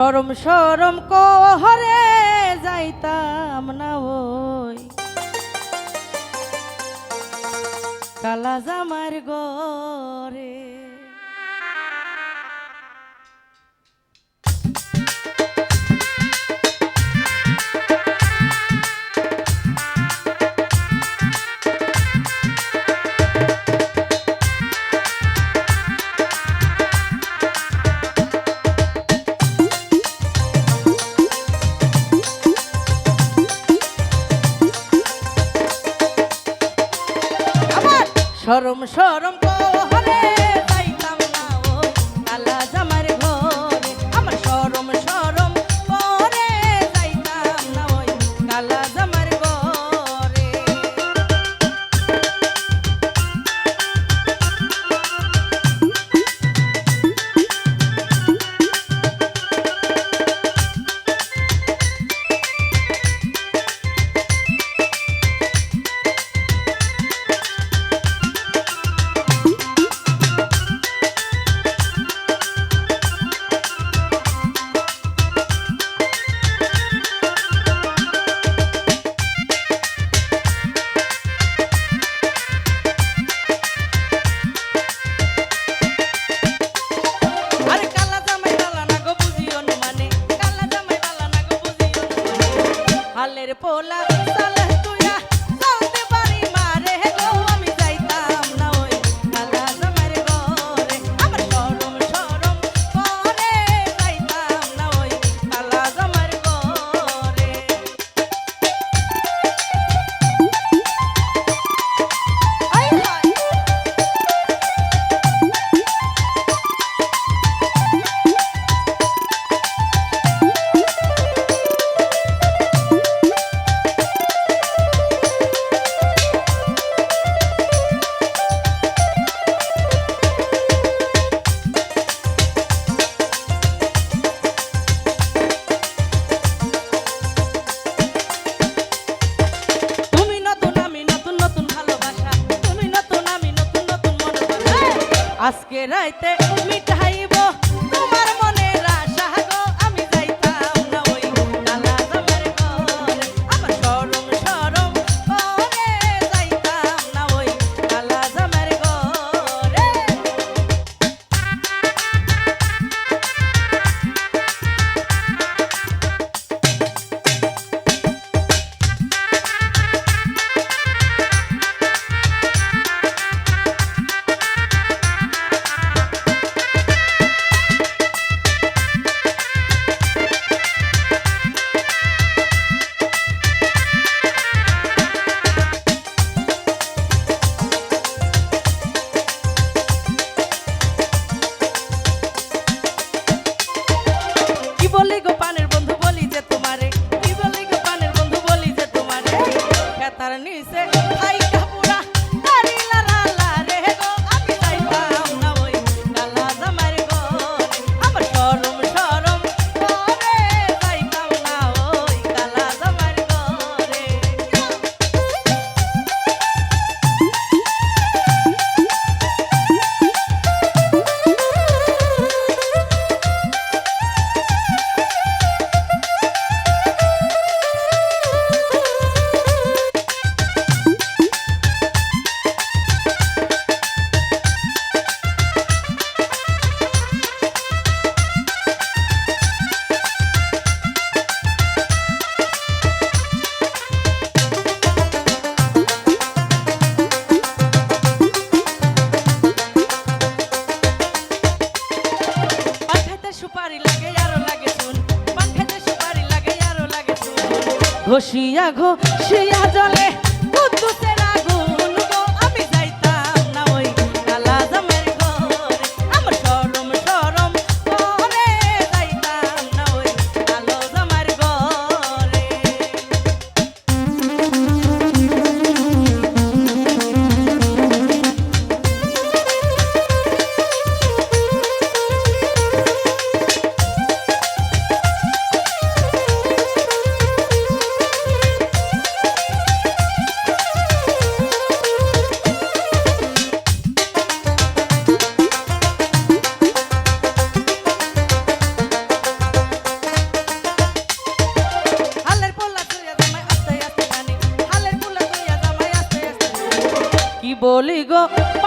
সরম সরম কোহরে যাইতাম না ওই। কালা জামার গরে সরম সরম কোহরে যাইতাম না ও কালা জামা আগে রাইতে মিঠা I need Paranese. ঘষিয়া ঘষিয়া জলে বুদ্ধ México.